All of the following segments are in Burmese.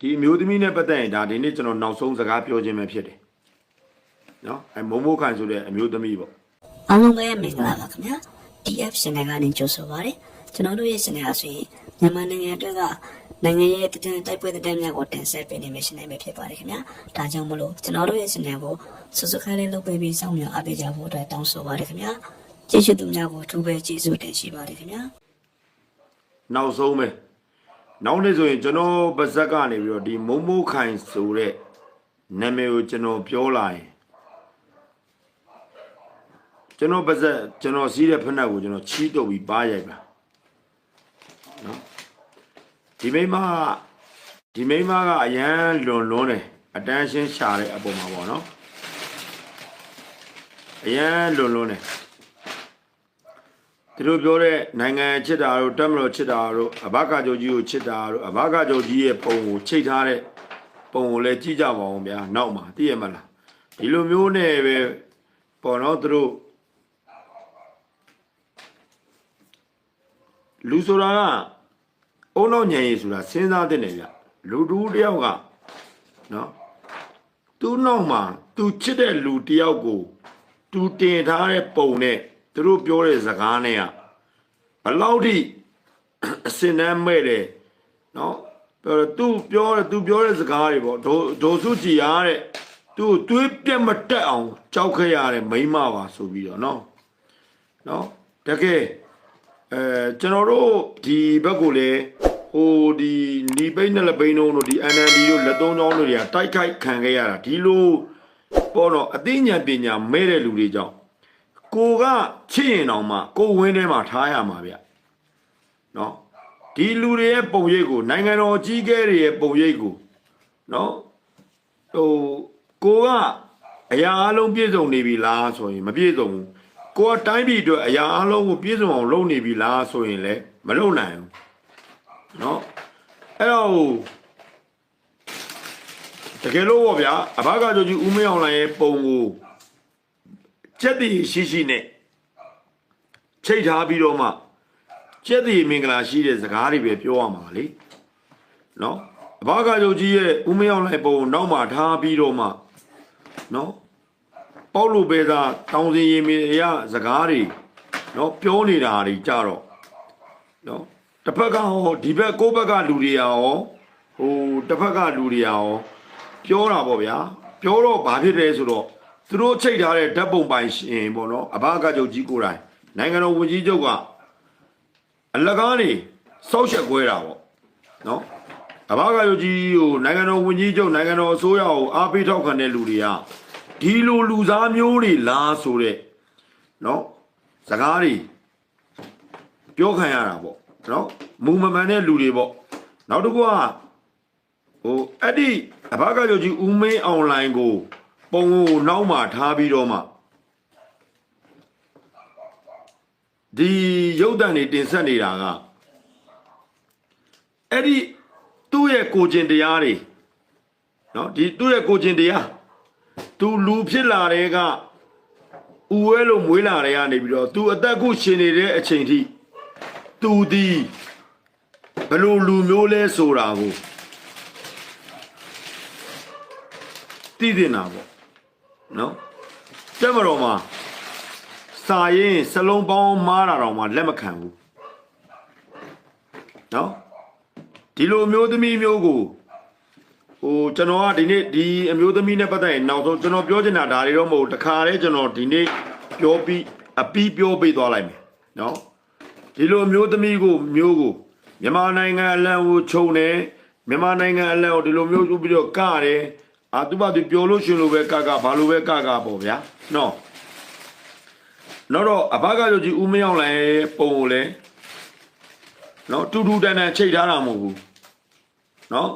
ဒီအမျိုးသမီးနဲ့ပတ်သက်ရင်ဒါဒီနေ့ကျွန်တော်နောက်ဆုံးစကားပြောခြင်းပဲဖြစ်တယ်နော်အဲမုံမိုးခိုင်ဆိုတဲ့အမျိုးသမီးပေါ့အားလုံးပဲမင်္ဂလာပါခင်ဗျာ DF ရှင်နယ်ကနေကြိုဆိုပါရစေကျွန်တော်တို့ရဲ့ရှင်နယ်အဆိုရင်မြန်မာနိုင်ငံအတွက်ကနိုင်ငံရဲ့တည်တဲ့တိုက်ပွဲတဲ့များကိုတင်ဆက်ပေးနေမယ့်ရှင်နယ်ပဲဖြစ်ပါတယ်ခင်ဗျာဒါကြောင့်မလို့ကျွန်တော်တို့ရဲ့ရှင်နယ်ကိုစုစုခိုင်းလေးလုပ်ပေးပြီးစောင့်မျှော်အားပေးကြဖို့အတွက်တောင်းဆိုပါတယ်ခင်ဗျာကျေးဇူးသူများကိုအထူးပဲကျေးဇူးတင်ရှိပါတယ်ခင်ဗျာနောက်ဆုံးပဲ နောက်နေ့ဆိုရင်ကျွန်တော်ပါဇက်ကနေပြီးတော့ဒီမုံမိုးခိုင်ဆိုတဲ့နာမည်ကိုကျွန်တော်ပြောလာရင်ကျွန်တော်ပါဇက်ကျွန်တော်စီးတဲ့ဖက်နှက်ကိုကျွန်တော်ချီးတုပ်ပြီးပါရိုက်ပါနော်ဒီမိန်းမကဒီမိန်းမကအရန်လွန်လွန်းတယ်အတန်းရှင်းရှာတဲ့အပေါ်မှာပေါ့နော်အရန်လွန်လွန်းတယ် သူတို့ပြောတဲ့နိုင်ငံချစ်တာတို့တက်မလို့ချစ်တာတို့အဘကကြိုကြီးကိုချစ်တာတို့အဘကကြိုကြီးရဲ့ပုံကိုချိတ်ထားတဲ့ပုံကိုလည်းကြည့်ကြပါအောင်ဗျာနောက်မှာသိရမလားဒီလိုမျိုးနဲ့ပဲပေါ်တော့သူတို့လူဆိုတာကအုံနောက်ညံရည်ဆိုတာစဉ်းစားတဲ့နေဗျလူတူတယောက်ကနော်သူ့နောက်မှာသူချစ်တဲ့လူတယောက်ကိုသူတင်ထားတဲ့ပုံနဲ့သူတို့ပြောတဲ့စကားနဲ့က ဘယ်လောက်ထိအစင်တမ်းမဲ့တယ်နော်ပြောတယ်သူပြောတယ်သူပြောတဲ့စကားတွေပေါ့ဒိုဒိုစုကြည်ရတဲ့သူ့ကိုသွေးပြက်မတက်အောင်ကြောက်ခဲ့ရတဲ့မိန်းမပါဆိုပြီးတော့နော်နော်တကယ်အဲကျွန်တော်တို့ဒီဘက်ကိုလည်းဟိုဒီနီပိတ်နဲ့လက်ပိန်းတို့ဒီ NND တို့လက်သုံးချောင်းတို့တွေကတိုက်ခိုက်ခံခဲ့ရတာဒီလိုပေါ့တော့အသိဉာဏ်ပညာမဲ့တဲ့လူတွေကြောင့် ကိုကချစ်ရင်တောင်မှကိုဝင်းထဲမှာထားရမှာဗျနော်ဒီလူတွေရဲ့ပုံရိပ်ကိုနိုင်ငံတော်အကြီးအကဲတွေရဲ့ပုံရိပ်ကိုနော်ဟိုကိုကအရာအလုံးပြည့်စုံနေပြီလားဆိုရင်မပြည့်စုံဘူးကိုကတိုင်းပြည်အတွက်အရာအလုံးကိုပြည့်စုံအောင်လုပ်နေပြီလားဆိုရင်လည်းမလုပ်နိုင်ဘူးနော်အဲ့တော့တကယ်လို့ပေါ့ဗျာအဘကကြိုကြီးဦးမင်းအောင်လိုင်ရဲ့ပုံကို စက်တည်ရှိရှိနဲ့ချိတ်ထားပြီးတော့မှစက်တည်မင်္ဂလာရှိတဲ့စကားတွေပဲပြောရမှာလေနော်အဘကကြိုကြီးရဲ့ဦးမင်းအောင်လိုင်ပုံကိုနောက်မှထားပြီးတော့မှနော်ပေါက်လို့ပဲသာတောင်စင်ရင်မရစကားတွေနော်ပြောနေတာတွေကြတော့နော်တစ်ဖက်ကဟောဒီဘက်ကိုယ့်ဘက်ကလူတွေရောဟိုတစ်ဖက်ကလူတွေရောပြောတာပေါ့ဗျာပြောတော့ဘာဖြစ်တယ်ဆိုတော့ သူတို့ချိတ်ထားတဲ့ဓာတ်ပုံပိုင်ရှင်ပေါ့နော်အဘကကြုတ်ကြီးကိုယ်တိုင်နိုင်ငံတော်ဝန်ကြီးချုပ်ကအလကားနေစောက်ချက်ကွဲတာပေါ့နော်အဘကကြုတ်ကြီးကိုနိုင်ငံတော်ဝန်ကြီးချုပ်နိုင်ငံတော်အစိုးရကိုအားပေးထောက်ခံတဲ့လူတွေကဒီလိုလူစားမျိုးတွေလားဆိုတဲ့နော်စကားတွေပြောခံရတာပေါ့နော်မူမမှန်တဲ့လူတွေပေါ့နောက်တစ်ခုကဟိုအဲ့ဒီအဘကကြိုကြီးဦးမင်းအွန်လိုင်းကို ပုံကိုနောက်မှထားပြီးတော့မှဒီရုပ်တံတွေတင်ဆက်နေတာကအဲ့ဒီသူ့ရဲ့ကိုကျင်တရားတွေနော်ဒီသူ့ရဲ့ကိုကျင်တရားသူလူဖြစ်လာတဲ့ကဥဝဲလို့မွေးလာတဲ့ကနေပြီးတော့သူအသက်ခုရှင်နေတဲ့အချိန်ထိသူဒီဘယ်လိုလူမျိုးလဲဆိုတာကိုသိတင်တာပေါ့ နော်တက်မတော်မှာစာရင်စလုံးပေါင်းမားတာတော့မှလက်မခံဘူးနော်ဒီလိုမျိုးသမီးမျိုးကိုဟိုကျွန်တော်ကဒီနေ့ဒီအမျိုးသမီးနဲ့ပတ်သက်ရင်နောက်ဆုံးကျွန်တော်ပြောချင်တာဒါတွေတော့မဟုတ်ဘူးတခါတည်းကျွန်တော်ဒီနေ့ပြောပြီးအပီးပြောပေးသွားလိုက်မယ်နော်ဒီလိုမျိုးသမီးကိုမျိုးကိုမြန်မာနိုင်ငံအလံကိုခြုံတယ်မြန်မာနိုင်ငံအလံကိုဒီလိုမျိုးဥပြီးတော့ကတယ် အာသူဘာသူပြောလို့ရှင်လို့ပဲကကဘာလို့ပဲကကပေါ့ဗျာနော်နောက်တော့အဘကကြိုကြီးဦးမရောက်လိုက်ပုံကိုလဲနော်တူတူတန်တန်ချိတ်ထားတာမဟုတ်ဘူးနော်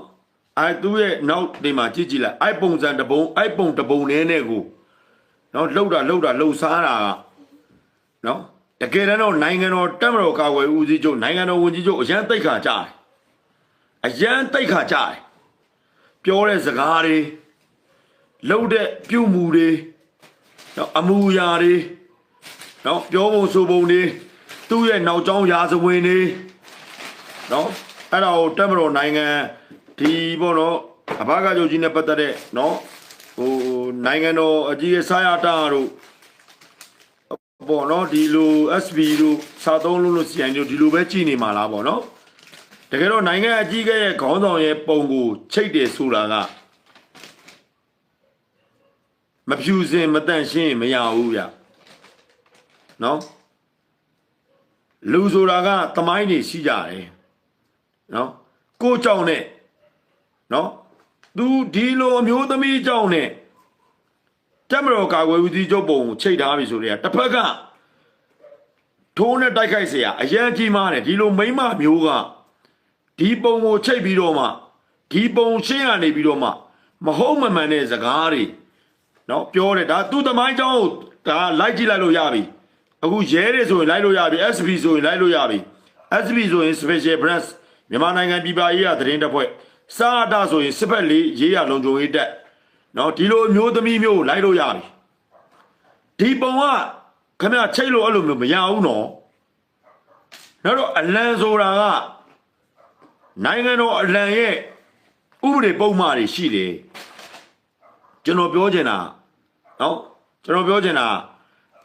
အဲသူ့ရဲ့နောက်ဒီမှာကြည့်ကြည့်လိုက်အိုက်ပုံစံတပုံအိုက်ပုံတပုံနဲ့နဲ့ကိုနော်လှုပ်တာလှုပ်တာလှုပ်စားတာကနော်တကယ်တမ်းတော့နိုင်ငံတော်တက်မတော်ကာကွယ်ဦးစီးချုပ်နိုင်ငံတော်ဝန်ကြီးချုပ်အရန်တိတ်ခါကြတယ်အရန်တိတ်ခါကြတယ်ပြောတဲ့စကားတွေ လှုပ်တဲ့ပြုမှုတွေနော်အမှုရာတွေနော်ပြောပုံဆိုပုံတွေသူ့ရဲ့နောက်ကျောင်းရာဇဝင်တွေနော်အဲ့ဒါကိုတက်မတော်နိုင်ငံဒီပေါ့နော်အဘကကြုတ်ကြီးနဲ့ပတ်သက်တဲ့နော်ဟိုနိုင်ငံတော်အကြီးအစားရတာတို့ပေါ့နော်ဒီလို SB တို့စာသုံးလို့လို့ CN တို့ဒီလိုပဲကြည်နေမှာလားပေါ့နော်တကယ်တော့နိုင်ငံအကြီးကရဲ့ခေါင်းဆောင်ရဲ့ပုံကိုချိတ်တယ်ဆိုတာက မဖြူစင်မတန့်ရှင်းမရဘူးဗျနော်လူဆိုတာကတမိုင်းနေရှိကြတယ်နော်ကိုကြောင့်နဲ့နော်သူဒီလိုအမျိုးသမီးကြောင့်နဲ့တက်မတော်ကာကွယ်ဦးစီးချုပ်ပုံကိုချိတ်ထားပြီဆိုတော့တစ်ဖက်ကထိုးနဲ့တိုက်ခိုက်เสียအရန်ကြီးမားတယ်ဒီလိုမိမ့်မမျိုးကဒီပုံကိုချိတ်ပြီးတော့မှဒီပုံရှင်းရနေပြီးတော့မှမဟုတ်မမှန်တဲ့စကားတွေ နော်ပြောတယ်ဒါသူ့သမိုင်းကြောင်းကိုဒါလိုက်ကြည့်လိုက်လို့ရပြီအခုရဲတွေဆိုရင်လိုက်လို့ရပြီ SB ဆိုရင်လိုက်လို့ရပြီ SB ဆိုရင် Special Branch မြန်မာနိုင်ငံပြည်ပရေးရသတင်းတပ်ဖွဲ့စာအတာဆိုရင်စစ်ဖက်လေးရေးရလုံခြုံရေးတပ်နော်ဒီလိုအမျိုးသမီးမျိုးကိုလိုက်လို့ရပြီဒီပုံကခင်ဗျချိတ်လို့အဲ့လိုမျိုးမရဘူးနော်နောက်တော့အလံဆိုတာကနိုင်ငံတော်အလံရဲ့ဥပဒေပုံမှားတွေရှိတယ် ကျွန်တော်ပြောချင်တာနော်ကျွန်တော်ပြောချင်တာ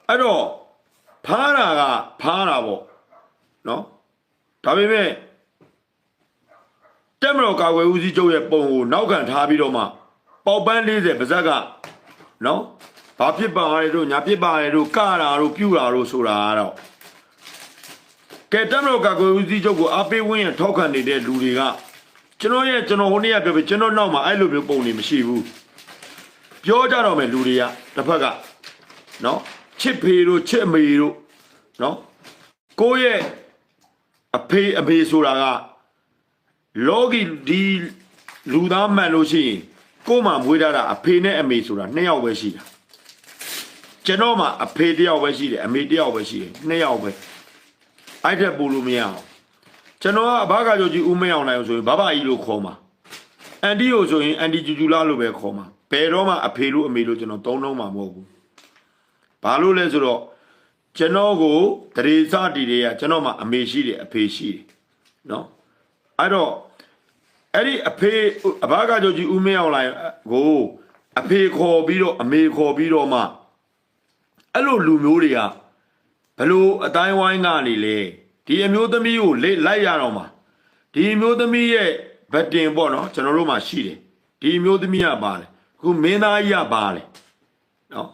အဲ့တော့ဖားတာကဖားတာပေါ့နော်ဒါပေမဲ့တက်မတော်ကာကွယ်ဦးစီးချုပ်ရဲ့ပုံကိုနောက်ခံထားပြီးတော့မှပေါက်ပန်း40ပါဇက်ကနော်ဘာဖြစ်ပါလဲတို့ညာဖြစ်ပါလဲတို့ကတာတို့ပြူတာတို့ဆိုတာကတော့ကဲတက်မတော်ကာကွယ်ဦးစီးချုပ်ကိုအပေးဝင်းရထောက်ခံနေတဲ့လူတွေကကျွန်တော်ရဲ့ကျွန်တော်ဟိုနေ့ကပြောပြကျွန်တော်နောက်မှာအဲ့လိုမျိုးပုံတွေမရှိဘူး ပြောကြတော့မယ်လူတွေကတစ်ဖက်ကနော်ချစ်ဖေတို့ချစ်အမေတို့နော်ကိုယ့်ရဲ့အဖေအမေဆိုတာကလောကီဒီလူသားမှန်လို့ရှိရင်ကို့မှာမွေးထားတာအဖေနဲ့အမေဆိုတာနှစ်ယောက်ပဲရှိတာကျွန်တော်မှာအဖေတစ်ယောက်ပဲရှိတယ်အမေတစ်ယောက်ပဲရှိတယ်နှစ်ယောက်ပဲအဲ့ထက်ပိုလို့မရအောင်ကျွန်တော်ကအဘကကြိုကြီးဦးမင်းအောင်နိုင်ဆိုရင်ဘဘကြီးလို့ခေါ်မှာအန်တီကိုဆိုရင်အန်တီကျူကျူလာလို့ပဲခေါ်မှာ ဘယ်တော့မှအဖေလို့အမေလို့ကျွန်တော်သုံးလုံးမှာမဟုတ်ဘူးဘာလို့လဲဆိုတော့ကျွန်တော်ကိုတရေစတီတွေကကျွန်တော်မှာအမေရှိတယ်အဖေရှိတယ်နော်အဲ့တော့အဲ့ဒီအဖေအဘကကြိုကြီးဦးမင်းအောင်လိုင်ကိုအဖေခေါ်ပြီးတော့အမေခေါ်ပြီးတော့မှအဲ့လိုလူမျိုးတွေကဘလို့အတိုင်းဝိုင်းကနေလေဒီအမျိုးသမီးကိုလေလိုက်ရတော့မှာဒီအမျိုးသမီးရဲ့ဗတ်တင်ပေါ့နော်ကျွန်တော်တို့မှာရှိတယ်ဒီအမျိုးသမီးကပါလေအ ခုမင်းသားကြီးကပါလေနော်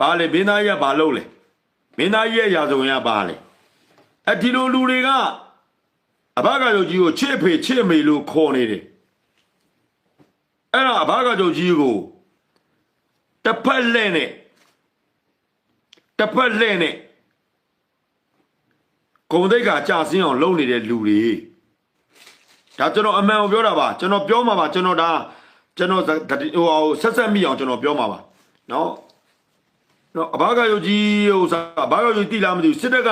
ပါလေမင်းသားကြီးကပါလို့လေမင်းသားကြီးရဲ့ရာဇဝင်ကပါလေအဲ့ဒီလိုလူတွေကအဘကကြောင့်ကြီးကိုချစ်ဖေချစ်မေလို့ခေါ်နေတယ်အဲ့ဒါအဘကကြောင့်ကြီးကိုတစ်ဖက်လက်နဲ့တစ်ဖက်လက်နဲ့ဂုံတိတ်ကကြာစင်းအောင်လုပ်နေတဲ့လူတွေဒါကျွန်တော်အမှန်ကိုပြောတာပါကျွန်တော်ပြောမှာပါကျွန်တော်ဒါ ကျွန်တော်ဟိုဆက်ဆက်မိအောင်ကျွန်တော်ပြောမှာပါနော်နော်အဘကယုတ်ကြီးဟိုစားအဘကယုတ်တိလားမသိဘူးစစ်တပ်က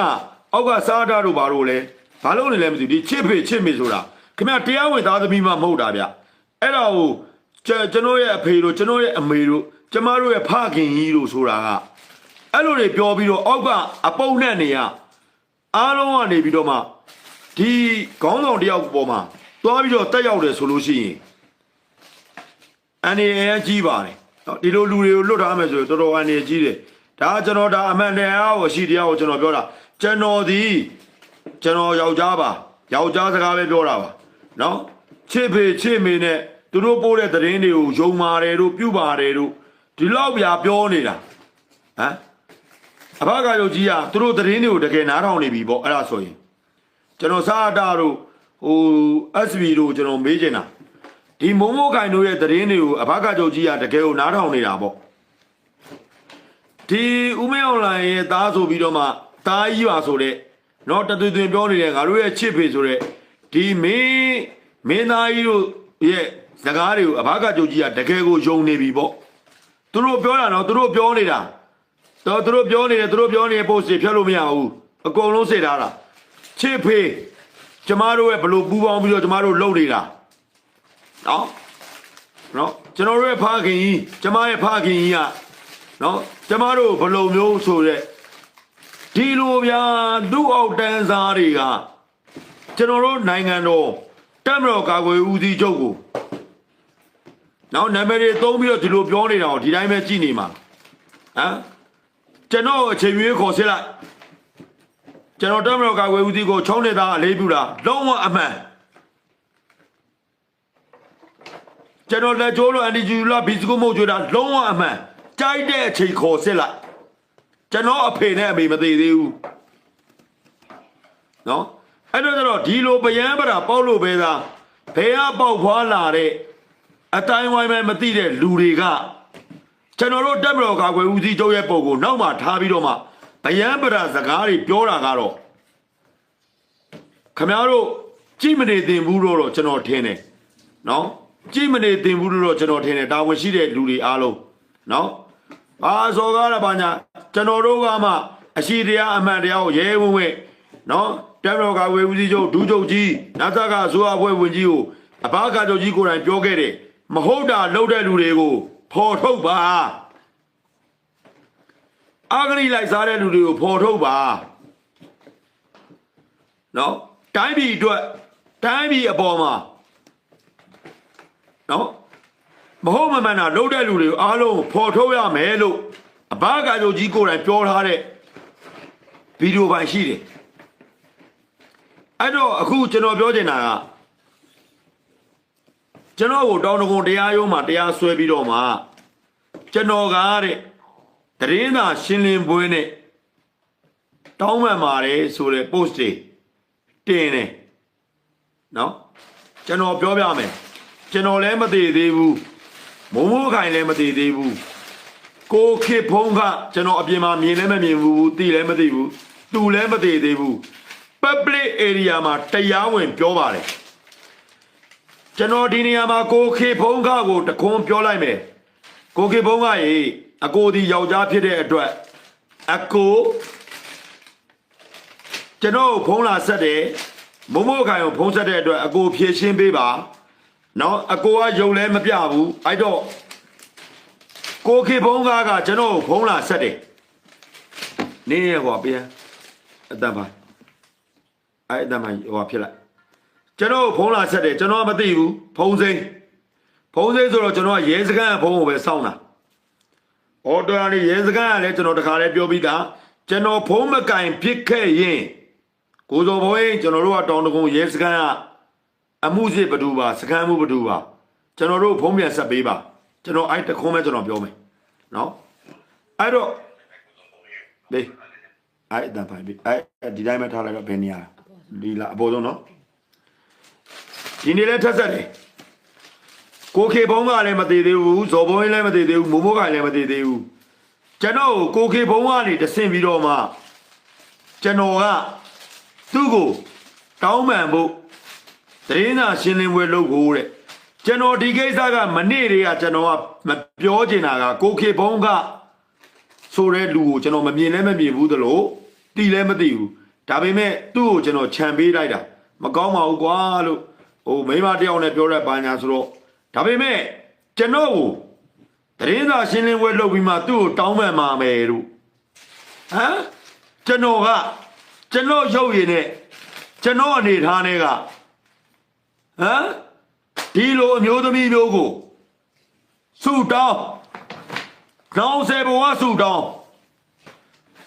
အောက်ကစားတာတို့ဘာလို့လဲဘာလို့နေလဲမသိဘူးဒီချစ်ဖေချစ်မေဆိုတာခင်ဗျတရားဝင်သားသမီးမှမဟုတ်တာဗျအဲ့ဒါကိုကျွန်ကျွန်တော်ရဲ့အဖေတို့ကျွန်တော်ရဲ့အမေတို့ကျမတို့ရဲ့ဖခင်ကြီးတို့ဆိုတာကအဲ့လိုတွေပြောပြီးတော့အောက်ကအပုံနဲ့နေရအားလုံးကနေပြီးတော့မှဒီခေါင်းဆောင်တယောက်ပေါ်မှာသွားပြီးတော့တက်ရောက်တယ်ဆိုလို့ရှိရင် အနေနဲ့ကြီးပါတယ်နော်ဒီလိုလူတွေကိုလွတ်ထားမယ်ဆိုရင်တော်တော်အနေကြီးတယ်ဒါကျွန်တော်ဒါအမှန်တရားကိုရှိတရားကိုကျွန်တော်ပြောတာကျွန်တော်ဒီကျွန်တော်ယောက်ျားပါယောက်ျားစကားပဲပြောတာပါနော်ချစ်ဖေချစ်မေနဲ့သူတို့ပို့တဲ့သတင်းတွေကိုယုံပါတယ်တို့ပြုပါတယ်တို့ဒီလောက်ပြပြောနေတာဟမ်အဘကယုတ်ကြီးကသူတို့သတင်းတွေကိုတကယ်နားထောင်နေပြီပေါ့အဲ့ဒါဆိုရင်ကျွန်တော်စားအတာတို့ဟို SB တို့ကျွန်တော်မေးချင်တာ ဒီမုံမိုးခိုင်တို့ရဲ့သတင်းတွေကိုအဘကယုတ်ကြီးကတကယ်ကိုနားထောင်နေတာပေါ့ဒီဦးမင်းအောင်လိုင်ရဲ့သားဆိုပြီးတော့မှသားကြီးပါဆိုတဲ့တော့တသွေသွေပြောနေတဲ့ငါတို့ရဲ့ချစ်ဖေဆိုတဲ့ဒီမင်းမင်းသားကြီးတို့ရဲ့စကားတွေကိုအဘကယုတ်ကြီးကတကယ်ကိုယုံနေပြီပေါ့သူတို့ပြောတာတော့သူတို့ပြောနေတာတော့သူတို့ပြောနေတယ်သူတို့ပြောနေတဲ့ post တွေဖြတ်လို့မရဘူးအကုန်လုံးစစ်ထားတာချစ်ဖေးကျမတို့ရဲ့ဘလို့ပူပေါင်းပြီးတော့ကျမတို့လုပ်နေတာ နော်နော်ကျွန်တော်တို့ရဲ့ဖခင်ကြီးကျမရဲ့ဖခင်ကြီးကနော်ကျမတို့ဘလို့မျိုးဆိုတဲ့ဒီလိုဗျာသူ့အောက်တန်းစားတွေကကျွန်တော်တို့နိုင်ငံတော်တက်မတော်ကာကွယ်ဦးစီးချုပ်ကိုနောက်နာမည်တွေသုံးပြီးတော့ဒီလိုပြောနေတာကိုဒီတိုင်းပဲကြည်နေမှာဟမ်ကျွန်တော်အချိန်ရွေးခေါ်စစ်လိုက်ကျွန်တော်တမတော်ကဝေဦးစီကိုချုံးနေတာအလေးပြုတာလုံးဝအမှန် ကျွန်တော်လက်ကျိုးလို့အန်တီဂျူလာဘီစကူမို့ကြွတာလုံးဝအမှန်ကြိုက်တဲ့အချိန်ခေါ်စစ်လိုက်ကျွန်တော်အဖေနဲ့အမေမသေးသေးဘူးနော်အဲ့တော့ကျတော့ဒီလိုပယံပရာပေါက်လို့ပဲသားဘယ်ကပေါက်ဖွာလာတဲ့အတိုင်းဝိုင်းပဲမသိတဲ့လူတွေကကျွန်တော်တို့တက်မတော်ကာကွယ်ဦးစီးချုပ်ရဲ့ပုံကိုနောက်မှထားပြီးတော့မှဗယံပရာစကားတွေပြောတာကတော့ခမရတို့ကြည်မနေသင်ဘူးလို့တော့ကျွန်တော်ထင်တယ်နော် ကြည်မနေသင်ဘူးလို့တော့ကျွန်တော်ထင်တယ်တာဝန်ရှိတဲ့လူတွေအားလုံးနော်ဘာစော်ကားရပါညာကျွန်တော်တို့ကမှအရှိတရားအမှန်တရားကိုရဲဝံ့ဝဲနော်တက်မတော်ကာကွယ်ဦးစီးချုပ်ဒူးချုပ်ကြီးနာသကအစိုးရအဖွဲ့ဝင်ကြီးကိုအဘာကချုပ်ကြီးကိုယ်တိုင်ပြောခဲ့တယ်မဟုတ်တာလုပ်တဲ့လူတွေကိုဖော်ထုတ်ပါအာဂရိလိုက်စားတဲ့လူတွေကိုဖော်ထုတ်ပါနော်တိုင်းပြည်အတွက်တိုင်းပြည်အပေါ်မှာ နော်မဟုတ်မမှန်တာလုပ်တဲ့လူတွေကိုအားလုံးဖော်ထုတ်ရမယ်လို့အဘာကချုပ်ကြီးကိုယ်တိုင်ပြောထားတဲ့ဗီဒီယိုပိုင်းရှိတယ်အဲ့တော့အခုကျွန်တော်ပြောချင်တာကကျွန်တော်ကိုတောင်းတကုံတရားရုံးမှာတရားဆွဲပြီးတော့မှကျွန်တော်ကတဲ့တရင်သာရှင်းလင်းပွဲနဲ့တောင်းပန်ပါတယ်ဆိုတဲ့ post တွေတင်တယ်နော်ကျွန်တော်ပြောပြမယ် ကျွန်တော်လည်းမသေးသေးဘူးမုံမိုးခိုင်လည်းမသေးသေးဘူးကိုခေဖုံးကကျွန်တော်အပြင်မှာမြင်လည်းမမြင်ဘူးသိလည်းမသိဘူးသူလည်းမသေးသေးဘူး public area မှာတရားဝင်ပြောပါတယ်ကျွန်တော်ဒီနေရာမှာကိုခေဖုံးခါကိုတခွန်းပြောလိုက်မယ်ကိုခေဖုံးခါရေအကိုဒီယောက်ျားဖြစ်တဲ့အတွက်အကိုကျွန်တော်ကိုဖုံးလာဆက်တယ်မမို့ခိုင်ကိုဖုံးဆက်တဲ့အတွက်အကိုဖြည့်ရှင်းပေးပါ နော်အကိုကယုံလဲမပြဘူးအဲ့တော့ကိုခေဖုံးခါကကျွန်တော်ကိုဖုံးလာဆက်တယ်နေရဟောပြန်အတန်ပါအဲ့အတန်ပါဟောဖြစ်လိုက်ကျွန်တော်ဖုန်းလာဆက်တယ်ကျွန်တော်ကမသိဘူးဖုန်းစိမ်းဖုန်းစိမ်းဆိုတော့ကျွန်တော်ကရဲစခန်းကဖုန်းကိုပဲစောင့်တာအော်တော်ရည်ရဲစခန်းကလည်းကျွန်တော်တခါလဲပြောပြီးသားကျွန်တော်ဖုန်းမကင်ဖြစ်ခဲ့ရင်ကိုစောဘွေးကျွန်တော်တို့ကတောင်တကုံရဲစခန်းက အမှုစစ်ဘဒူပါစခန်းမှုဘဒူပါကျွန်တော်တို့ဖုန်းပြန်ဆက်ပေးပါကျွန်တော်အဲ့တခွန်းပဲကျွန်တော်ပြောမယ်နော်အဲ့တော့လေအဲ့အတန်ဖိုင်ပြီအဲ့ဒီတိုင်းပဲထားလိုက်တော့ဘယ်နေရဒီလားအပေါ်ဆုံးနော်ဒီနေ့လဲထက်ဆက်တယ်ကိုခေဘုံကလည်းမသေးသေးဘူးဇော်ဘုံလည်းမသေးသေးဘူးမိုးမိုးကလည်းမသေးသေးဘူးကျွန်တော်ကိုခေဘုံကနေတဆင့်ပြီးတော့မှကျွန်တော်ကသူ့ကိုတောင်းပန်ဖို့ တရင်သာရှင်းလင်းပွဲလုပ်ဖို့တဲ့ကျွန်တော်ဒီကိစ္စကမနေ့တည်းကကျွန်တော်ကမပြောချင်တာကကိုခေဘုံကဆိုတဲ့လူကိုကျွန်တော်မမြင်လည်းမမြင်ဘူးသလိုတီလည်းမသိဘူးဒါပေမဲ့သူ့ကိုကျွန်တော်ခြံပေးလိုက်တာမကောင်းပါဘူးကွာလို့ဟိုမိန်းမတယောက်နဲ့ပြောတဲ့ဘာညာဆိုတော့ဒါပေမဲ့ကျွန်တော်ကိုတရင်သာရှင်းလင်းပွဲလုပ်ပြီးမှသူ့ကိုတောင်းပန်มาမယ်လို့ဟမ်ကျွန်တော်ကကျွန်တော်ရုပ်ရည်နဲ့ကျွန်တော်အနေထားနဲ့က ဟမ်ဒီလိုအမျိုးသမီးမျိုးကိုဆူတောင်းကောင်းဆယ်ဘဝဆူတောင်း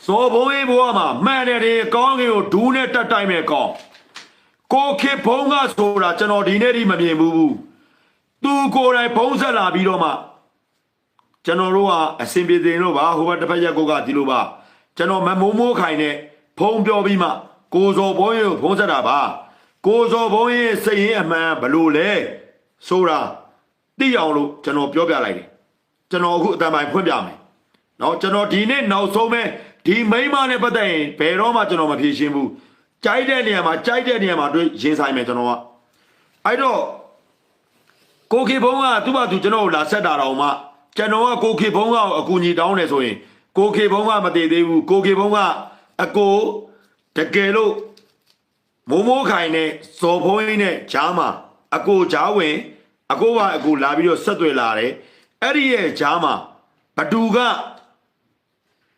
စောဘုံရေးဘဝမှာမှန်တယ်ဒီကောင်းကင်ကိုဒူးနဲ့တက်တိုက်မဲ့ကောင်းကိုခေဖုံးကဆိုတာကျွန်တော်ဒီနေ့ဒီမမြင်ဘူးဘူးသူကိုယ်တိုင်ဖုံးဆက်လာပြီးတော့မှကျွန်တော်တို့ကအစင်ပြေတင်လို့ပါဟိုဘက်တစ်ဖက်ရက်ကိုကဒီလိုပါကျွန်တော်မမိုးမိုးခိုင်နဲ့ဖုံးပြောပြီးမှကိုစော်ဘုံရင်ကိုဖုံးဆက်တာပါ ကိုစော်ဘုံရင်စိတ်ရင်းအမှန်ဘလို့လဲဆိုတာသိအောင်လို့ကျွန်တော်ပြောပြလိုက်တယ်ကျွန်တော်အခုအတန်ပိုင်းဖွင့်ပြမယ်နော်ကျွန်တော်ဒီနေ့နောက်ဆုံးပဲဒီမိန်းမနဲ့ပတ်သက်ရင်ဘယ်တော့မှကျွန်တော်မဖြေရှင်းဘူးကြိုက်တဲ့နေရာမှာကြိုက်တဲ့နေရာမှာတွေ့ရင်ဆိုင်မယ်ကျွန်တော်ကအဲ့တော့ကိုခေဘုံကသူ့ဘာသူကျွန်တော်ကိုလာဆက်တာတော့မှကျွန်တော်ကကိုခေဘုံကအကူညီတောင်းတယ်ဆိုရင်ကိုခေဘုံကမတည်သေးဘူးကိုခေဘုံကအကိုတကယ်လို့ မိုးမိုးခိုင်နဲ့စော်ဖုံးရင်းနဲ့ဂျားမှာအကိုဂျားဝင် အကိုကအကိုလာပြီးတော့ဆက်သွယ်လာတယ်အဲ့ဒီရဲ့ဂျားမှာဘသူက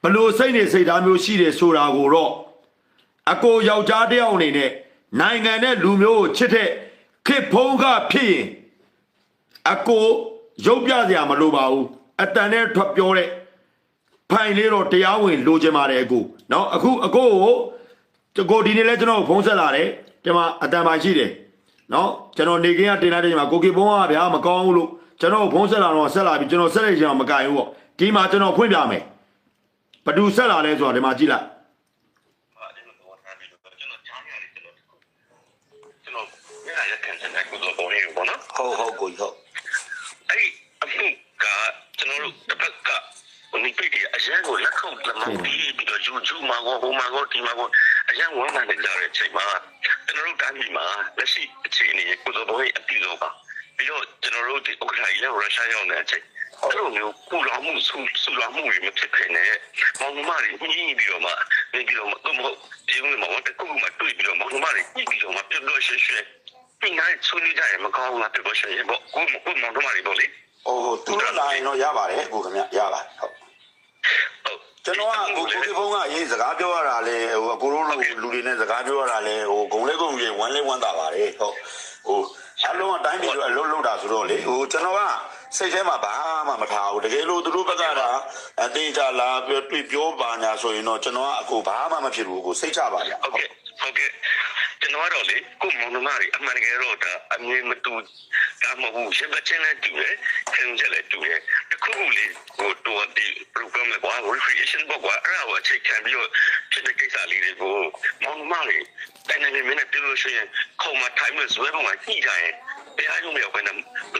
ဘလို့စိတ်နေစိတ်ဓာတ်မျိုးရှိတယ်ဆိုတာကိုတော့အကိုယောက်ျားတစ်ယောက်အနေနဲ့နိုင်ငံနဲ့လူမျိုးကိုချစ်တဲ့ခေဖုံးကဖြစ်ရင်အကိုရုပ်ပြစရာမလိုပါဘူးအတန်နဲ့ထွက်ပြောတဲ့ဖိုင်လေးတော့တရားဝင်လိုချင်ပါတယ်အကိုနော်အခုအကိုကိုတ ကိုဒီနေ့လဲကျွန်တော်ဖုန်းဆက်လာတယ်ဒီမှာအတန်ပါရှိတယ်နော်ကျွန်တော်နေကင်းကတင်လိုက်တဲ့ချိန်မှာကိုကေဘုံကဗျာမကောင်းဘူးလို့ကျွန်တော်ဖုန်းဆက်လာတော့ဆက်လာပြီးကျွန်တော်ဆက်လိုက်ချင်အောင်မကင်ဘူးပေါ့ဒီမှာကျွန်တော်ဖွင့်ပြမယ်ဘသူဆက်လာလဲဆိုတော့ဒီမှာကြည့်လိုက်အဲ့ဒီတော့ထားပြီးတော့ကျွန်တော်ကြားရတယ်ကျွန်တော်ကျွန်တော်မျက်နှာရက်ကန်တဲ့ကုသိုလ်ပေါ်နေဘောနော်ဟုတ်ဟုတ်ကိုကြီးဟုတ်အဲ့ဒီအမှုကကျွန်တော်တို့တစ်ဖက်ကဟိုနိပိတ်အရန်ကိုလက်ခုပ်လက်မောင်းပြီးပြီးတော့ဂျူဂျူမာကိုဟိုမာကိုဒီမာကိုအ ရန်ဝမ်းမှန်နေကြတဲ့အချိန်မှာကျွန်တော်တို့တိုင်းပြည်မှာလက်ရှိအခြေအနေကုသိုလ်ပေါ်ရဲ့အပြီးဆုံးပါပြီးတော့ကျွန်တော်တို့ဒီဥက္ကဋ္ဌကြီးလည်းရုရှားရောက်နေတဲ့အချိန်အဲ့လိုမျိုးကုလောင်မှုဆူဆူလောင်မှုတွေမဖြစ်ခဲ့နဲ့မောင်နှမတွေညှိပြီးတော့မှနေပြီးတော့မှတော့မဟုတ်ဒီလိုမျိုးတကူမှတွေ့ပြီးတော့မောင်နှမတွေညှိပြီးတော့မှပြတ်လို့ရှင်းရှင်းဒီနိုင်ဆူနေကြရင်မကောင်းဘူးလားပြတ်လို့ရှင်းရင်ပေါ့ကိုကိုမောင်နှမတွေပေါ့လေဟိုသူတို့လာရင်တော့ရပါတယ်ကိုခင်ဗျရပါတယ်ဟုတ်ဟုတ် ကျွန်တော်ကကိုကိုကြီးဘုံကရေးစကားပြောရတာလေဟိုအကိုတို့လူလူတွေနဲ့စကားပြောရတာလေဟိုဂုံလေးဂုံကြီးဝမ်းလေးဝမ်းသာပါတယ်ဟုတ်ဟိုအလုံးအတိုင်းပြည်တော့အလုံးလုံးတာဆိုတော့လေဟိုကျွန်တော်ကစိတ်ထဲမှာဘာမှမထားဘူးတကယ်လို့သူတို့ဘက်ကတာအသေးချလာပြောတွေ့ပြောပါညာဆိုရင်တော့ကျွန်တော်ကအကိုဘာမှမဖြစ်ဘူးကိုစိတ်ချပါဗျဟုတ်ကဲ့ဟုတ်ကဲ့ ကျွန်တော်ကတော့လေကိုမောင်နှမတွေအမှန်တကယ်တော့ဒါအမြင်မတူဒါမဟုတ်ဘူးရှင်းပချင်းနဲ့တူတယ်ခံချက်လည်းတူတယ်တခုခုလေးဟိုတော့ဒီ program ကဘာ recreation ဘောကအဲ့ဒါကိုချိန်ခံပြီးတော့ဖြစ်တဲ့ကိစ္စလေးတွေကိုမောင်နှမတွေတိုင်းနေမင်းနဲ့ပြောလို့ရှိရင်ခုံမ time နဲ့ဇွဲပေါ်မှာညှိကြရင်တရားရုံးမြောက်ပိုင်းမှာ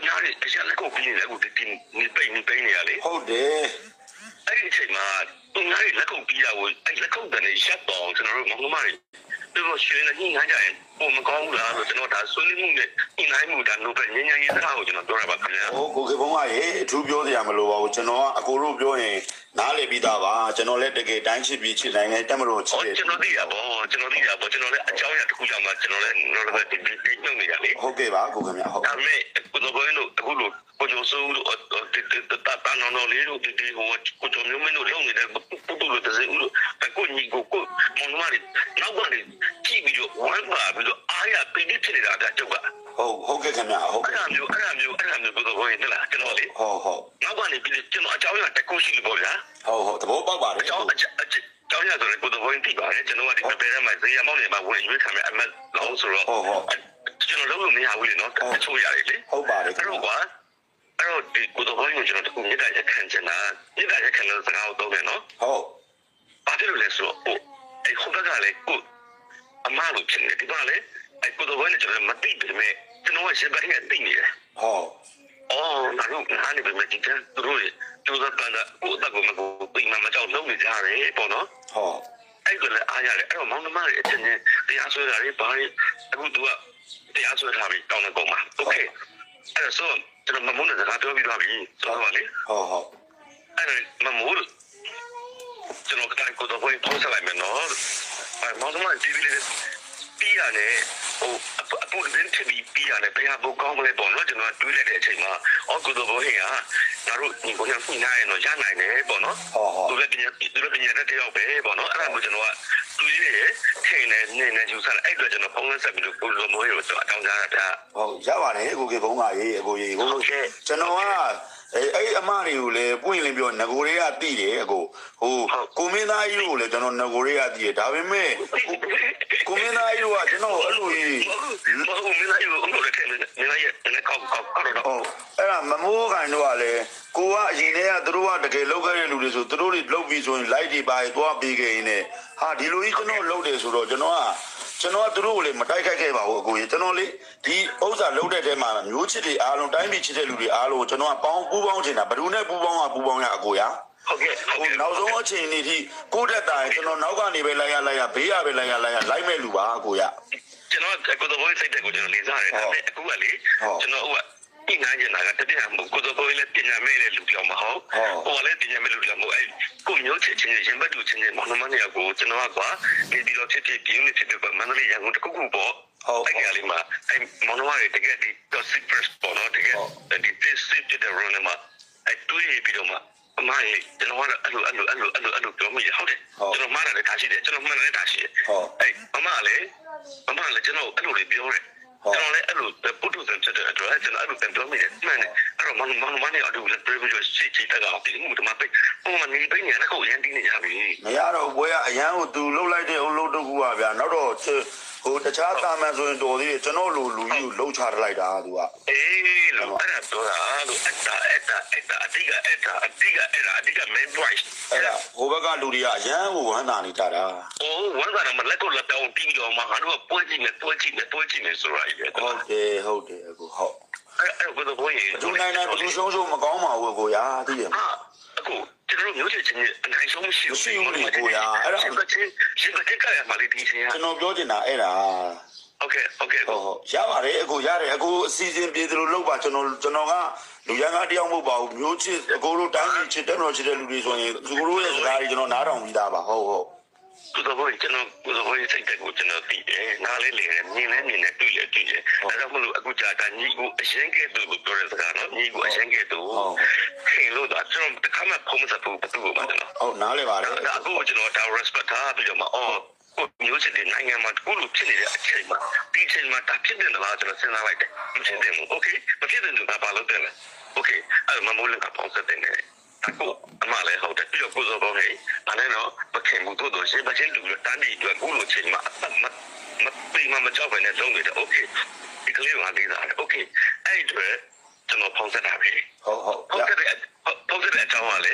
ညာရီအချက်လက်ကိုပြီးနေတယ်အခုဒီနေပိတ်နေပိတ်နေရလေဟုတ်တယ်အဲ့ဒီအချိန်မှာသူများတွေလက်ခုပ်ပြီးတာကိုအဲ့လက်ခုပ်တန်နေရပ်တော့ကျွန်တော်တို့မောင်နှမတွေ သူတို့ရွှေနဲ့ညှိနှိုင်းကြရင်ပုံမကောင်းဘူးလားလို့ကျွန်တော်ဒါဆွေးနွေးမှုနဲ့ညှိနှိုင်းမှုဒါနိုဘယ်ညဉ့်ညဉ့်ရေးစကားကိုကျွန်တော်ပြောရပါခင်ဗျာဟိုကိုကြီးဘုံကရေအထူးပြောစရာမလိုပါဘူးကျွန်တော်ကအကိုတို့ပြောရင်နားလည်ပြီးသားပါကျွန်တော်လည်းတကယ်တိုင်းချစ်ပြီးချစ်နိုင်တယ်တက်မလို့ချစ်ဟောတယ်ကျွန်တော်သိရပါဘောကျွန်တော်သိရပါကျွန်တော်လည်းအကြောင်းအရာတစ်ခုကြောင့်မှကျွန်တော်လည်းတော့လည်းဒီဒီညှိနေရလေဟုတ်ကဲ့ပါကိုခင်ဗျဟုတ်ဒါမဲ့ကိုတော့ဘယ်လိုအခုလိုကိုကျော်စိုးလို့ဒီဒီတာတာနော်နော်လေးလို့ဒီဒီဟိုကိုကျော်မျိုးမင်းတို့လုံနေတဲ့ပူပူလို့တစဲဦးလို့ကိုညီကိုကိုမောင်နှမတွေနောက်ကနေကြည့်ပြီးတော့ဝမ်းပါပြီးတော့အားရပိဋိဖြစ်နေတာဒါကြောက်ကဟုတ်ဟုတ်ကဲ့ခင်ဗျဟုတ်အဲ့ကဲ့ဒါမျိုးအဲ့ဒါမျိုးအဲ့ဒါမျိုးကိုတော့ဘယ်နဲ့လားကျွန်တော်လေဟုတ်ဟုတ်နောက်ကနေပြီးကျွန်တော်အကြောင်းအရာတစ်ခုရှိလို့ပေါ့ဗျာဟုတ်ဟုတ်သဘောပေါက်ပါတယ်အကြောင်းအကြောင်းအကြောင်းအရာဆိုရင်ကိုတော့ဘယ်သိပါတယ်ကျွန်တော်ကဒီဘယ်ထဲမှာဇေယျမောင်းနေမှာဝင်ရွေးခံမဲ့အမတ်လောင်းဆိုတော့ကျွန်တော်လုံးလို့မရဘူးလေနော်အချိုးရတယ်လေဟုတ်ပါတယ်အဲ့တော့ကွာအဲ့တော့ဒီကိုတော့ဘယ်ကိုကျွန်တော်တခုမြေတားရခံချင်တာမြေတားရခံလို့စကားကိုတော့တယ်နော်ဟုတ်ဘာဖြစ်လို့လဲဆိုတော့ဟိုအဲ့ခုဘက်ကလည်းကို အမလို့ဖြစ်နေဒီပါလေအဲ့ကိုတော့ဘယ်နဲ့ကျွန်တော်မသိပေမဲ့ကျွန်တော်ကရှင်ဘက်ကသိနေတယ် ဟုတ် အော်နာတို့နားနေပေမဲ့ဒီကသူတို့ရဲ့ကျိုးသက်ပန်းကကိုယ့်အသက်ကိုမကိုပြိမမကြောက်လုံးနေကြတယ်ပေါ့နော် ဟုတ် အဲ့ဒါလည်းအားရတယ်အဲ့တော့မောင်နှမတွေအချင်းချင်းတရားဆွဲတာတွေဘာတွေအခုသူကတရားဆွဲထားပြီးတောင်းနေကုန်ပါโอเคအဲ့ဒါဆိုကျွန်တော်မမုန်းတဲ့စကားပြောပြီးသွားပြီဆိုတော့လေ ဟုတ်ဟုတ် အဲ့ဒါမမိုးကျွန်တော်ကတော့ကိုတော့ဘယ်ပုံစံလိုက်မယ်နော် အဲ့မောင်နှမဒီလိုပြီးရတယ်ဟိုအပူရင်းထပြီးပြီးရတယ်ဘယ်ဟာဘကောင်းမလဲပေါ့နော်ကျွန်တော်တွေးလိုက်တဲ့အချိန်မှာအော်ကိုတော့ဘယ်ဟာငါတို့ဒီကိုညှိနှိုင်းရင်တော့ရနိုင်တယ်ပေါ့နော်ဟုတ်ဟုတ်သူလည်းပညာသူလည်းပညာတတ်တယောက်ပဲပေါ့နော်အဲ့ဒါကိုကျွန်တော်ကသူရဲ့ထိန်နေနေနေယူဆတယ်အဲ့အတွက်ကျွန်တော်ဖုန်းလက်ဆက်ပြီးတော့ကိုလိုမိုးကိုကျွန်တော်အကြောင်းကြားတာဗျာဟုတ်ရပါတယ်ကိုကြီးဘုံကရေအကိုကြီးကိုဟုတ်ကဲ့ကျွန်တော်က အဲ့အဲ့အမတွေကိုလည်းပွင့်လင်းပြောငကိုတွေကတိတယ်အကိုဟိုကိုမင်းသားကြီးကိုလည်းကျွန်တော်ငကိုတွေကတိတယ်ဒါပေမဲ့ကိုမင်းသားကြီးကကျွန်တော်အဲ့လိုကြီးမဟုတ်မင်းသားယူအမှုလည်းထဲနေမင်းသားရဲ့နည်းကောက်ကောက်ကောက်တော့ဟုတ်အဲ့ဒါမမိုးခိုင်တို့ကလည်းကိုကအရင်တည်းကသူတို့ကတကယ်လောက်ခဲ့တဲ့လူတွေဆိုသူတို့တွေလောက်ပြီးဆိုရင် light တွေပါသွားပေးခဲ့ရင်လည်းဟာဒီလိုကြီးကျွန်တော်လောက်တယ်ဆိုတော့ကျွန်တော်က ကျွန်တော်ကသူတို့ကိုလည်းမတိုက်ခိုက်ခဲ့ပါဘူးအကိုကြီးကျွန်တော်လေဒီဥစ္စာလောက်တဲ့တဲမှာမျိုးချစ်တွေအားလုံးတိုင်းပြည်ချစ်တဲ့လူတွေအားလုံးကိုကျွန်တော်ကပေါင်းပူးပေါင်းချင်တာဘယ်သူနဲ့ပူးပေါင်းကပူးပေါင်းရအကိုရဟုတ်ကဲ့ဟုတ်ဟိုကဲ့နောက်ဆုံးအချိန်နေထိကိုတက်တာရင်ကျွန်တော်နောက်ကနေပဲလိုက်ရလိုက်ရဘေးရပဲလိုက်ရလိုက်ရလိုက်မဲ့လူပါအကိုရကျွန်တော်ကိုတော့ဘယ်စိတ်တဲ့ကိုကျွန်တော်လေးစားတယ်ဒါပေမဲ့အခုကလေကျွန်တော်ဟိုက ဒီငါးကျင်တာကတပြည့်မကိုတော့ဘယ်လဲပညာမဲ့တဲ့လူပြောင်းမဟုတ်ဟိုလည်းပညာမဲ့လူပြောင်းမဟုတ်အဲ့ကိုမျိုးချစ်ချင်းရင်ဘတ်တူချင်းချင်းမောင်နှမနေရကိုကျွန်တော်ကကွာဒီဒီတော့ဖြစ်ဖြစ်ပြင်းနေဖြစ်ဖြစ်မန္တလေးရန်ကုန်တခုခုပေါ့ဟုတ်အဲ့ကလေးမှာအဲ့မောင်နှမတွေတကယ်ဒီ toxic first ပေါ့နော်တကယ်ဒီ this sip တဲ့ run မှာအဲ့တွေးပြီးတော့မှအမကြီးကျွန်တော်ကအဲ့လိုအဲ့လိုအဲ့လိုအဲ့လိုအဲ့လိုပြောမိရဟုတ်တယ်ကျွန်တော်မှားတယ်ဒါရှိတယ်ကျွန်တော်မှန်တယ်ဒါရှိတယ်အဲ့အမလည်းအမလည်းကျွန်တော်အဲ့လိုလေးပြောတယ် ကျွန်တော်လည်းအဲ့လိုပုထုဇဉ်ဖြစ်တဲ့အတွက်ကျွန်တော်အဲ့လိုပြန်ပြောမိတယ်မှန်တယ်အဲ့တော့မောင်န်မန်မနေအတူလက်တွေ့ပြီးတော့စစ်ချစ်တကောင်ဒီမှုတမပိဟိုမနေပိနေရတော့ရန်တင်းနေရပြီမရတော့ဘွဲကအရန်ကိုသူလှုပ်လိုက်တဲ့အလုပ်တစ်ခုပါဗျာနောက်တော့ဟိုတခြားတာမန်ဆိုရင်တော်သေးတယ်ကျွန်တော်လူလူကြီးကိုလှုပ်ချထားလိုက်တာသူကအေး လို့အဲ့ဒါတော့လို့အတာအတာအတာအတိကအတာအတိကအဲ့ဒါအတိက main price အဲ့ဒါဟိုဘက်ကလူတွေကအရန်ကိုဝမ်းသာနေကြတာအိုးဝန်ကလည်းမလက်ကိုလက်တောင်းပြီးတော့မှငါတို့ကပွဲကြည့်မယ်ပွဲကြည့်မယ်ပွဲကြည့်မယ်ဆိုရည်ပဲဟုတ်တယ်ဟုတ်တယ်အခုဟုတ်အဲ့အဲ့ဘယ်လိုဘွေးဘသူနိုင်နိုင်ဘသူရှုံးရှုံးမကောင်းပါဘူးကိုရာသိတယ်မအာအခုကျွန်တော်မျိုးချင်ချင်းအနိုင်ဆုံးမရှိဘူးရှင်ကချင်းရှင်ကချင်းကရမှာလေးဒီချင်းကျွန်တော်ပြောချင်တာအဲ့ဒါ ဟုတ်ကဲ့ဟုတ်ကဲ့ဟုတ်ဟုတ်ရပါတယ်အကိုရတယ်အကိုအစီအစဉ်ပြေသလိုလုပ်ပါကျွန်တော်ကျွန်တော်ကလူရန်ကားတယောက်မဟုတ်ပါဘူးမျိုးချစ်အကိုတို့တိုင်းပြည်ချစ်တဲ့တော်ချစ်တဲ့လူတွေဆိုရင်သူတို့ရဲ့စကားကြီးကျွန်တော်နားထောင်ပြီးသားပါဟုတ်ဟုတ်ကိုယ်တော်ကျွန်တော်ကိုယ်တော်ရဲ့စိတ်တက်ကိုကျွန်တော်သိတယ်။ငါလေးလေမြင်လဲမြင်လဲတွေ့လဲတွေ့တယ်။အဲဒါမလို့အခုကြာတာညီကိုအရင်ကဲသူ့ကိုပြောတဲ့စကားနော်ညီကိုအရင်ကဲသူ့ခင်လို့တော့ကျွန်တော်တစ်ခါမှဖုံးမစပ်ဘူးဘသူ့ကိုမှကျွန်တော်။ဟုတ်နားလေပါတယ်။အခုကျွန်တော်ဒါ respect ထားပြီးတော့မှအော် ကိုမျိုးစစ်တဲ့နိုင်ငံမှာကိုလိုဖြစ်နေတဲ့အချိန်မှာဒီအချိန်မှာဒါဖြစ်နေတယ်လားကျွန်တော်စဉ်းစားလိုက်တယ်မဖြစ်တယ်ဘူး okay မဖြစ်တယ်လို့ဘာလုပ်တယ်လဲ okay အဲ့မမိုးလည်းအပေါင်းဆက်တယ်နဲ့အခုအမလည်းဟုတ်တယ်ပြီးတော့ကိုစောပေါင်းနေဒါနဲ့တော့မခင်ဘူးတို့တို့ရှင်းမချင်းလူလို့တန်းတီအတွက်ကိုလိုချိန်မှာအသက်မမပြေမမကြောက်ပဲနဲ့လုံးနေတယ် okay ဒီကလေးကလေးသားတယ် okay အဲ့ဒီအတွက်ကျွန်တော်ဖုန်းဆက်တာပဲဟုတ်ဟုတ်ဖုန်းဆက်တဲ့အဖုန်းဆက်တဲ့အကြောင်းကလေ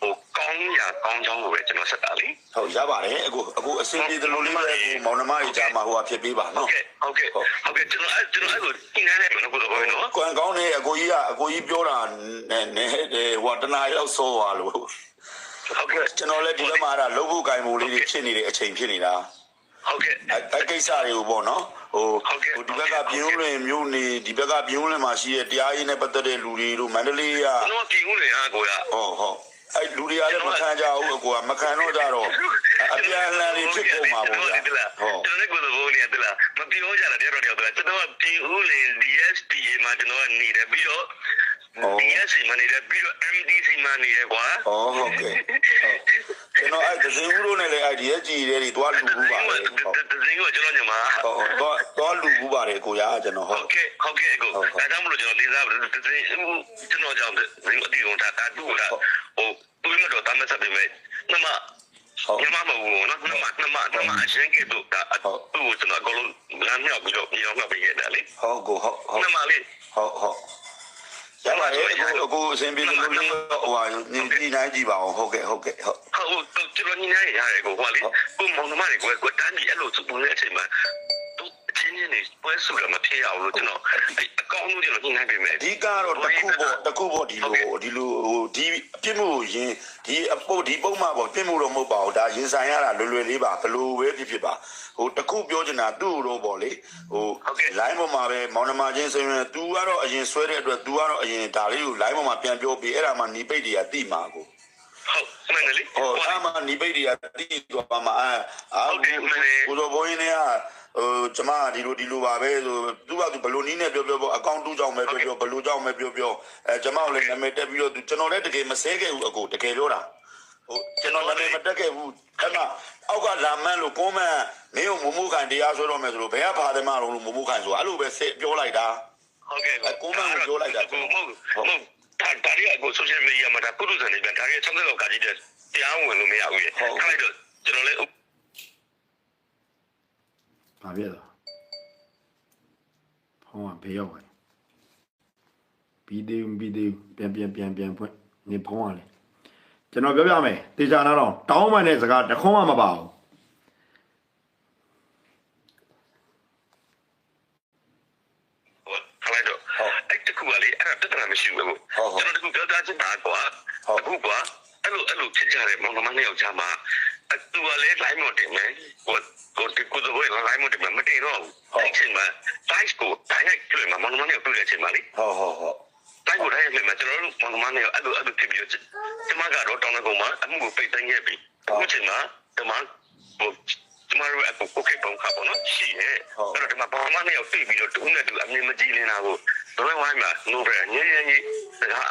ဟိုကောင်းရာကောင်းချောင်းကိုပဲကျွန်တော်ဆက်တာလေဟုတ်ရပါတယ်အခုအခုအစီအပြေသလိုလေးပဲအခုမောင်နှမကြီးကြားမှာဟိုကဖြစ်ပေးပါဟုတ်နော်ကဲ့ဟုတ်ကဲ့ဟုတ်ကဲ့ကျွန်တော်အဲ့ကျွန်တော်အဲ့ကိုဒီနေ့လည်းကျွန်တော်ကတော့နော်ကွန်ကောင်းနေအကိုကြီးကအကိုကြီးပြောတာနဲ့နဲ့ဟိုတနားရောက်ဆောသွားလို့ဟုတ်ကဲ့ကျွန်တော်လည်းဒီဘက်မှာအဲ့ဒါလှုပ်ဖို့ကင်ဖို့လေးတွေဖြစ်နေတဲ့အချိန်ဖြစ်နေတာဟုတ်ကဲ့အဲ့အဲ့ကိစ္စတွေကိုပေါ့နော်ဟိုဟိုဒီဘက်ကပြင်းဦးလွင်မြို့နေဒီဘက်ကပြင်းဦးလွင်မှာရှိတဲ့တရားရေးနဲ့ပတ်သက်တဲ့လူတွေတို့မန္တလေးကကျွန်တော်ပြင်ဦးလေဟာကိုရဟုတ်ဟုတ် အဲ့လူတွေကလည်းမခံကြဘူးအကိုကမခံတော့ကြတော့အပြန်အလှန်တွေဖြစ်ကုန်မှာပေါ့ဗျာဟုတ်ကျွန်တော်လည်းကိုယ်တော်နေတယ်လားမပြောကြတာတည်းတော့တော့ကျွန်တော်ပြင်ဦးလေ DSPA မှာကျွန်တော်နေတယ်ပြီးတော့ DSC မှာနေတယ်ပြီးတော့ MDC မှာနေတယ်ကွာဩဟုတ်ကဲ့ကျွန်တော်အဲ့ဒဇင်ဦးတို့နဲ့လည်းအဲ့ဒီရဲ့ကြီးတွေတွေတွားလူဘူးပါလေဟုတ်တစင်းကိုကျွန်တော်ညမှာဟုတ်တွားတွားလူဘူးပါတယ်ကိုရကျွန်တော်ဟုဟုတ်တ်ကဲ့ဟုတ်ကဲ့ကိုဒါကြောင့်မလို့ကျွန်တော်လေးစားပါတစင်းကျွန်တော်ကြောင့်ဇင်းအတီးုံတာတာတူတာဟိုသူမတော်တမ်းဆက်ပေးမယ်နမဟုတ်ညမမဘူးနော်နမနမနမအရှင်ကဲ့သို့ဒါသူ့ကျွန်တော်ကလုံးလမ်းမြောက်ပြီးတော့ပြောင်းမှပေးရတယ်လေဟုတ်ကိုဟုတ်ဟုတ်နမလေးဟုတ်ဟုတ် ရပါတယ်အခုအခုအစဉ်ပြေလို့လို့ဟိုဟာညီညီနိုင်ကြည့်ပါအောင်ဟုတ်ကဲ့ဟုတ်ကဲ့ဟုတ်ဟုတ်ကျွန်တော်ညီနေရတယ်ကိုဟောလေကိုမောင်နှမတွေကိုကိုတန်းပြီးအဲ့လိုသူ့ပုံတဲ့အချိန်မှာသူအ ချင်းချင်းတွေပွဲစုတာမဖြစ်ရဘူးလို့ကျွန်တော်အကောင်းဆုံးကျွန်တော်ညှိနှိုင်းပေးမယ်အဓိကတော့တစ်ခုပေါ့တစ်ခုပေါ့ဒီလိုဒီလိုဟိုဒီအပြစ်မှုရင်ဒီအပုတ်ဒီပုံမှန်ပေါ့ပြစ်မှုတော့မဟုတ်ပါဘူးဒါရင်ဆိုင်ရတာလွယ်လွယ်လေးပါဘလို့ပဲဖြစ်ဖြစ်ပါဟိုတစ်ခုပြောချင်တာသူ့တော့ပေါ့လေဟို line ပေါ်မှာပဲမောင်နှမချင်းဆိုရင် तू ကတော့အရင်ဆွဲတဲ့အတွက် तू ကတော့အရင်ဒါလေးကို line ပေါ်မှာပြန်ပြောပြီးအဲ့ဒါမှနီးပိတ်တွေကတိမှာကိုဟုတ်မှန်တယ်လေဟိုအဲ့မှာနီးပိတ်တွေကတိသွားမှာအာဟုတ်တယ်မှန်တယ်ကိုယ်တော်ဘုန်းကြီးတွေက ဟိုကျမဒီလိုဒီလိုပါပဲဆိုသူကသူဘလို့နီးနဲ့ပြောပြောပေါ့အကောင့်တူးကြောင်ပဲပြောပြောဘလို့ကြောင်ပဲပြောပြောအဲကျမကိုလည်းနာမည်တက်ပြီးတော့သူကျွန်တော်လည်းတကယ်မဆဲခဲ့ဘူးအကိုတကယ်ပြောတာဟိုကျွန်တော်လည်းမတက်ခဲ့ဘူးအဲ့မှာအောက်ကလာမန်းလို့ကွန်မန်မင်းကိုမမိုးခံတရားဆွဲတော့မယ်ဆိုလို့ဘယ်ကဖာသမားလုံးလို့မမိုးခံဆိုအဲ့လိုပဲဆဲပြောလိုက်တာဟုတ်ကဲ့ကိုမန်ကိုပြောလိုက်တာကိုမဟုတ်ဟုတ်ဒါဒါရီအကို social media မှာဒါပုရုဇန်တွေပြန်ဒါရီ60လောက်ကကြီးတဲ့တရားဝင်လို့မရဘူးရေခလိုက်တော့ကျွန်တော်လည်း ဘာဖြစ်လဲဖုန်းကဘေးရောက်ပါဘီဒီယိုဘီဒီယိုပြန်ပြန်ပြန်ပြန်ဖွင့်နေဖုန်းကလေကျွန်တော်ပြောပြမယ်တေချာနာတော့တောင်းမှန်တဲ့စကားတစ်ခွန်းမှမပါဘူးခလိုက်တော့အဲ့တခုကလေအဲ့ဒါပြဿနာမရှိဘူးကိုကျွန်တော်တခုပြောသားချင်တာကွာအခုကွာအဲ့လိုအဲ့လိုဖြစ်ကြတယ်မောင်နှမနှစ်ယောက်ချာမှာ အတူကလည်း line မတင်မယ်ဟိုကိုတကူတော့ line မတင်မယ်မတင်တော့ဘူးအဲ့ချိန်မှာ size ကို direct တွေ့မှာမောင်နှမနှစ်ယောက်တွေ့တဲ့အချိန်မှာလေဟုတ်ဟုတ်ဟုတ်တိုင်းကိုတိုင်းပြင်မှာကျွန်တော်တို့မောင်မနဲ့အဲ့လိုအဲ့လိုဖြစ်ပြီးတော့ကျမကတော့တောင်းတဲ့ကောင်မှာအမှုကိုပိတ်သိမ်းခဲ့ပြီအခုချိန်မှာဒီမှာဟိုကျမတို့အခုကိုခေပုံခါပေါ့နော်ရှိရဲ့အဲ့တော့ဒီမှာဘာမှမရောက်သိပြီးတော့တူနဲ့တူအမြင်မကြည့်နေတာကိုဘယ်ဝိုင်းမှာ no brain ညဉ့်ညဉ့်ကြီးစကား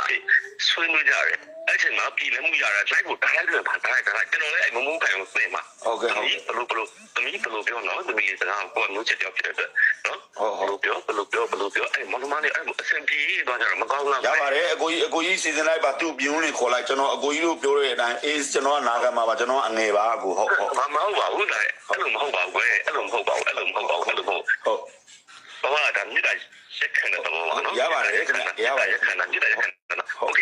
ဆွေးနွေးကြတယ် အဲ့ တဲ့အချိန်မှာပြည်လဲမှုရတာလိုက်ကိုတိုင်းတယ်ပါတိုင်းတိုင်းကျွန်တော်လည်းမမိုးခံကိုသိမှာ ဟုတ်ကဲ့ဟုတ်ကဲ့ ဘလို့ဘလို့သမီးဘလို့ပြောနော်သမီးစကားကိုမျိုးချက်ပြောဖြစ်တဲ့နော် ဟုတ်ဟုတ် ပြောဘလို့ပြောဘလို့ပြောအဲ့မနမလေးအဲ့အဆင်ပြေတော့ကြတော့မကောင်းလား ရပါတယ်အကိုကြီးအကိုကြီးစီစဉ်လိုက်ပါသူ့ပြင်းလေးခေါ်လိုက်ကျွန်တော်အကိုကြီးတို့ပြောတဲ့အတိုင်းအေးကျွန်တော်ကနာခံမှာပါကျွန်တော်အငယ်ပါအကိုဟုတ်ဟုတ် ဘာမဟုတ်ပါဘူးတဲ့အဲ့လိုမဟုတ်ပါဘူးကွယ်အဲ့လိုမဟုတ်ပါဘူးအဲ့လိုမဟုတ်ပါဘူးအဲ့လိုမဟုတ် ဟုတ် ဘာမှဒါမြစ်တာရက်ခံတဲ့ဘောနော် ရပါတယ်ခင်ဗျရပါတယ် ရက်ခံတာမြစ်တာရက်ခံတာโอเค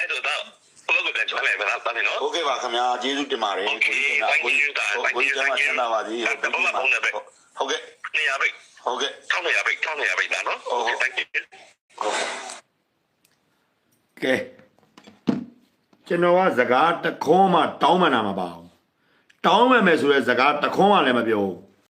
အဲ့အဲ့တော့တော့ဘလို့ကပြန်ချလိုက်ပါလားတာနေနော် โอเคပါခင်ဗျာကျေးဇူးတင်ပါတယ် โอเค thank you guys ကိုကြီးကမှဆန္ဒပါသည် တဘောမှာပုံနေပဲ ဟုတ်ကဲ့ နေရပဲ ဟုတ်ကဲ့ ထောင်းနေရပဲထောင်းနေရပဲနော်โอเค thank you ကဲကျွန်တော်ကစကားတခွန်းမှတောင်းမှန်တာမပါဘူးတောင်းမှန်မယ်ဆိုတဲ့စကားတခွန်းမှလည်းမပြောဘူး